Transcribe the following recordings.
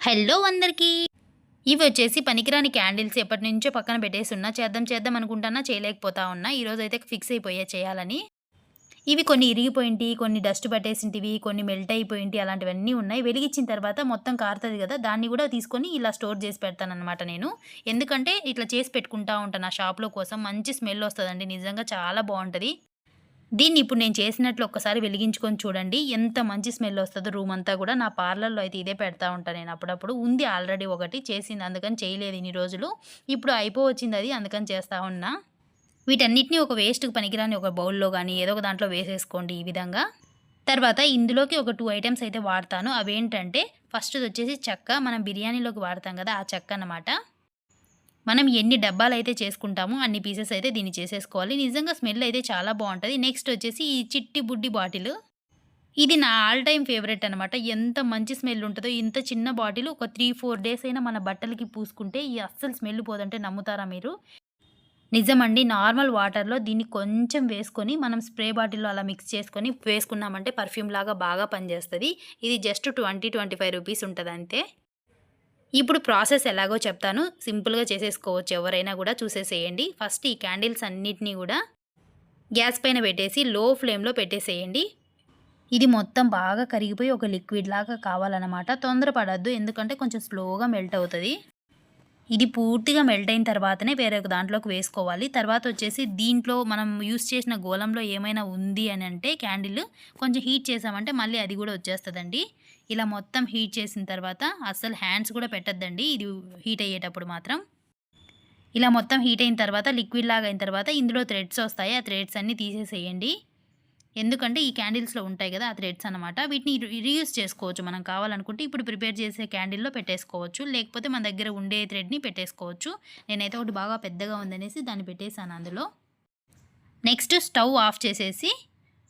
Hello అందరికీ. ఇవి వచ్చేసి పనికిరాని క్యాండిల్స్ ఎప్పటి నుంచో పక్కన పెట్టేసి ఉన్నా చేద్దాం చేద్దాం అనుకుంటానా చేయలేకపోతా ఉన్నా ఈరోజు అయితే ఫిక్స్ అయిపోయా చేయాలని. ఇవి కొన్ని ఇరిగిపోయింటి కొన్ని డస్ట్ పట్టేసింటివి కొన్ని మెల్ట్ అయిపోయింటి అలాంటివన్నీ ఉన్నాయి. వెలిగించిన తర్వాత మొత్తం కారుతుంది కదా దాన్ని కూడా తీసుకొని ఇలా స్టోర్ చేసి పెడతానమాట నేను. ఎందుకంటే ఇట్లా చేసి పెట్టుకుంటా ఉంటాను నా షాప్లో కోసం మంచి స్మెల్ వస్తుందండి నిజంగా చాలా బాగుంటుంది. దీన్ని ఇప్పుడు నేను చేసినట్లు ఒక్కసారి వెలిగించుకొని చూడండి. ఎంత మంచి స్మెల్ వస్తుందో రూమ్ అంతా కూడా. నా పార్లర్లో అయితే ఇదే పెడతా ఉంటాను నేను అప్పుడప్పుడు. ఉంది ఆల్రెడీ ఒకటి. చేసింది అందుకని చేయలేదు ఇన్ని రోజులు. ఇప్పుడు అయిపోవచ్చింది అది. అందుకని చేస్తూ ఉన్నా. వీటన్నిటిని ఒక వేస్ట్కి పనికిరాని ఒక బౌల్లో కానీ ఏదో ఒక దాంట్లో వేసేసుకోండి ఈ విధంగా. తర్వాత ఇందులోకి ఒక టూ ఐటమ్స్ అయితే వాడతాను. అవేంటంటే ఫస్ట్ వచ్చేసి చెక్క. మనం బిర్యానీలోకి వాడతాం కదా ఆ చెక్క అనమాట మనం ఎన్ని డబ్బాలు అయితే చేసుకుంటామో అన్ని పీసెస్ అయితే దీన్ని చేసేసుకోవాలి. నిజంగా స్మెల్ అయితే చాలా బాగుంటుంది. నెక్స్ట్ వచ్చేసి ఈ చిట్టి బుడ్డి బాటిల్. ఇది నా ఆల్ టైమ్ ఫేవరెట్ అనమాట ఎంత మంచి స్మెల్ ఉంటుందో ఇంత చిన్న బాటిల్ ఒక త్రీ ఫోర్ డేస్ అయినా మన బట్టలకి పూసుకుంటే ఈ అస్సలు స్మెల్ పోదంటే నమ్ముతారా మీరు? నిజమండి నార్మల్ వాటర్లో దీన్ని కొంచెం వేసుకొని మనం స్ప్రే బాటిల్లో అలా మిక్స్ చేసుకొని వేసుకున్నామంటే పర్ఫ్యూమ్ లాగా బాగా పనిచేస్తుంది. ఇది just twenty twenty five rupees ఉంటుంది అంతే ఇప్పుడు ప్రాసెస్ ఎలాగో చెప్తాను. సింపుల్గా చేసేసుకోవచ్చు. ఎవరైనా కూడా చూసేసేయండి. ఫస్ట్ ఈ క్యాండిల్స్ అన్నిటినీ కూడా గ్యాస్ పైన పెట్టేసి లో ఫ్లేమ్లో పెట్టేసేయండి. ఇది మొత్తం బాగా కరిగిపోయి ఒక లిక్విడ్ లాగా కావాలన్నమాట. తొందరపడద్దు. ఎందుకంటే కొంచెం స్లోగా మెల్ట్ అవుతుంది. ఇది పూర్తిగా మెల్ట్ అయిన తర్వాతనే వేరే దాంట్లోకి వేసుకోవాలి. తర్వాత వచ్చేసి దీంట్లో మనం యూస్ చేసిన గోళంలో ఏమైనా ఉంది అని అంటే క్యాండిల్ కొంచెం హీట్ చేసామంటే మళ్ళీ అది కూడా వచ్చేస్తుందండి. ఇలా మొత్తం హీట్ చేసిన తర్వాత అస్సలు హ్యాండ్స్ కూడా పెట్టద్దండి. ఇది హీట్ అయ్యేటప్పుడు మాత్రం. ఇలా మొత్తం హీట్ అయిన తర్వాత లిక్విడ్ లాగా అయిన తర్వాత ఇందులో థ్రెడ్స్ వస్తాయి. ఆ థ్రెడ్స్ అన్నీ తీసేసేయండి. ఎందుకంటే ఈ క్యాండిల్స్లో ఉంటాయి కదా ఆ థ్రెడ్స్ అనమాట వీటిని రీయూస్ చేసుకోవచ్చు. మనం కావాలనుకుంటే ఇప్పుడు ప్రిపేర్ చేసే క్యాండిల్లో పెట్టేసుకోవచ్చు. లేకపోతే మన దగ్గర ఉండే థ్రెడ్ని పెట్టేసుకోవచ్చు. నేనైతే ఒకటి బాగా పెద్దగా ఉందనేసి దాన్ని పెట్టేశాను అందులో. నెక్స్ట్ స్టవ్ ఆఫ్ చేసేసి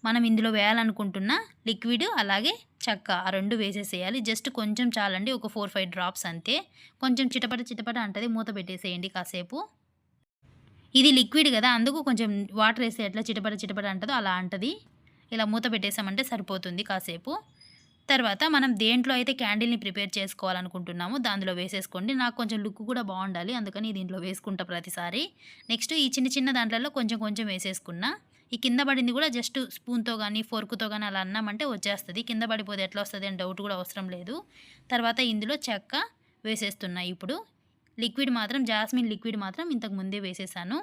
మనం ఇందులో వేయాలనుకుంటున్న లిక్విడ్ అలాగే చక్క ఆ రెండు వేసేసేయాలి. జస్ట్ కొంచెం చాలండి. ఒక ఫోర్ ఫైవ్ డ్రాప్స్ అంతే. కొంచెం చిటపట చిటపట అంటది. మూత పెట్టేసేయండి కాసేపు. ఇది లిక్విడ్ కదా అందుకు కొంచెం వాటర్ వేస్తే ఎట్లా చిటపట చిటపట అంటుందో అలా అంటది. ఇలా మూత పెట్టేసామంటే సరిపోతుంది కాసేపు. తర్వాత మనం దేంట్లో అయితే క్యాండిల్ని ప్రిపేర్ చేసుకోవాలనుకుంటున్నామో దాంట్లో వేసేసుకోండి. నాకు కొంచెం లుక్ కూడా బాగుండాలి అందుకని దీంట్లో వేసుకుంటా ప్రతిసారి. నెక్స్ట్ ఈ చిన్న చిన్న దాంట్లో కొంచెం కొంచెం వేసేసుకున్నా. ఈ కింద పడింది కూడా జస్ట్ స్పూన్తో కానీ ఫోర్క్తో కానీ అలా అన్నామంటే వచ్చేస్తుంది. కింద పడిపోతే ఎట్లా వస్తుంది అని డౌట్ కూడా అవసరం లేదు. తర్వాత ఇందులో చెక్క వేసేస్తున్నాయి ఇప్పుడు. లిక్విడ్ మాత్రం జాస్మిన్ లిక్విడ్ మాత్రం ఇంతకు ముందే వేసేసాను.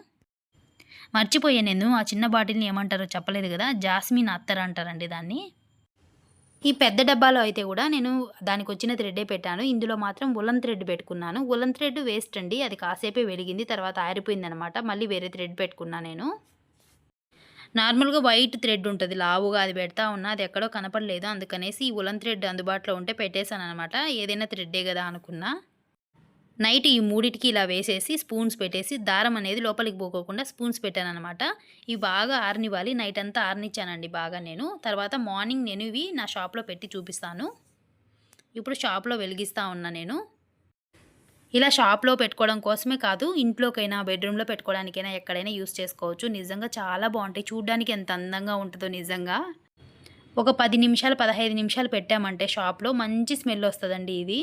మర్చిపోయే నేను. ఆ చిన్న బాటిల్ని ఏమంటారో చెప్పలేదు కదా. జాస్మిన్ అత్తర్ అంటారండి దాన్ని. ఈ పెద్ద డబ్బాలో అయితే కూడా నేను దానికి వచ్చిన థ్రెడ్డే పెట్టాను. ఇందులో మాత్రం ఉలన్ థ్రెడ్ పెట్టుకున్నాను. ఉలన్ థ్రెడ్ వేస్ట్ అండి. అది కాసేపే వెలిగింది తర్వాత ఆరిపోయింది అనమాట మళ్ళీ వేరే థ్రెడ్ పెట్టుకున్నా నేను. నార్మల్గా వైట్ థ్రెడ్ ఉంటుంది. లావుగా అది పెడతా ఉన్నా అది ఎక్కడో కనపడలేదు. అందుకనేసి ఈ ఉలన్ థ్రెడ్ అందుబాటులో ఉంటే పెట్టేశాను అనమాట ఏదైనా థ్రెడ్డే కదా అనుకున్నా. నైట్ ఈ మూడిటికి ఇలా వేసేసి స్పూన్స్ పెట్టేసి దారం అనేది లోపలికి పోకోకుండా స్పూన్స్ పెట్టాను అనమాట ఇవి బాగా ఆర్నివ్వాలి. నైట్ అంతా ఆర్నిచ్చానండి బాగా నేను. తర్వాత మార్నింగ్ నేను ఇవి నా షాప్లో పెట్టి చూపిస్తాను. ఇప్పుడు షాప్లో వెలిగిస్తూ ఉన్నా నేను. ఇలా షాప్లో పెట్టుకోవడం కోసమే కాదు ఇంట్లోకైనా బెడ్రూమ్లో పెట్టుకోవడానికైనా ఎక్కడైనా యూస్ చేసుకోవచ్చు. నిజంగా చాలా బాగుంటాయి. చూడ్డానికి ఎంత అందంగా ఉంటుందో నిజంగా. ఒక పది నిమిషాలు పదహైదు నిమిషాలు పెట్టామంటే షాప్లో మంచి స్మెల్ వస్తుందండి ఇది.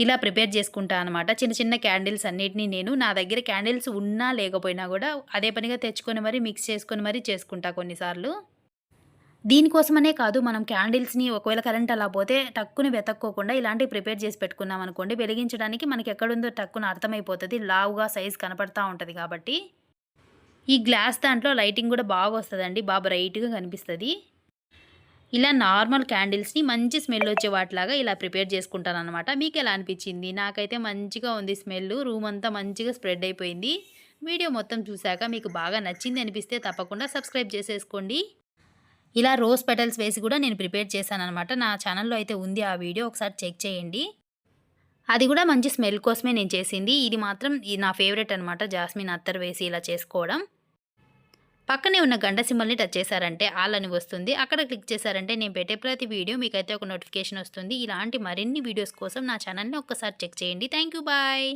ఇలా ప్రిపేర్ చేసుకుంటా అనమాట చిన్న చిన్న క్యాండిల్స్ అన్నిటినీ నేను నా దగ్గర క్యాండిల్స్ ఉన్నా లేకపోయినా కూడా అదే పనిగా తెచ్చుకొని మరీ మిక్స్ చేసుకొని మరీ చేసుకుంటా కొన్నిసార్లు. దీనికోసమనే కాదు మనం క్యాండిల్స్ని ఒకవేళ కరెంట్ అలా పోతే టక్కుని వెతక్కోకుండా ఇలాంటివి ప్రిపేర్ చేసి పెట్టుకున్నాం అనుకోండి వెలిగించడానికి మనకి ఎక్కడుందో టక్కున అర్థమైపోతుంది లావుగా సైజ్ కనపడతా ఉంటుంది కాబట్టి. ఈ గ్లాస్ దాంట్లో లైటింగ్ కూడా బాగా వస్తుందండి బాగా బ్రైట్గా కనిపిస్తుంది. ఇలా నార్మల్ క్యాండిల్స్ని మంచి స్మెల్ వచ్చే వాటిలాగా ఇలా ప్రిపేర్ చేసుకుంటాను అనమాట మీకు ఎలా అనిపించింది? నాకైతే మంచిగా ఉంది స్మెల్ రూమ్ అంతా మంచిగా స్ప్రెడ్ అయిపోయింది. వీడియో మొత్తం చూశాక మీకు బాగా నచ్చింది అనిపిస్తే తప్పకుండా సబ్స్క్రైబ్ చేసేసుకోండి. ఇలా రోజ్ పెటల్స్ వేసి కూడా నేను ప్రిపేర్ చేశాను అనమాట నా ఛానల్లో అయితే ఉంది ఆ వీడియో. ఒకసారి చెక్ చేయండి. అది కూడా మంచి స్మెల్ కోసమే నేను చేసింది. ఇది మాత్రం నా ఫేవరెట్ అనమాట జాస్మిన్ అత్తర్ వేసి ఇలా చేసుకోవడం. పక్కనే ఉన్న గంట సింబల్ని టచ్ చేశారంటే ఆల్ అని వస్తుంది. అక్కడ క్లిక్ చేశారంటే నేను పెట్టే ప్రతి వీడియో మీకైతే ఒక నోటిఫికేషన్ వస్తుంది. ఇలాంటి మరిన్ని వీడియోస్ కోసం నా ఛానల్ని ఒక్కసారి చెక్ చేయండి. Thank you bye.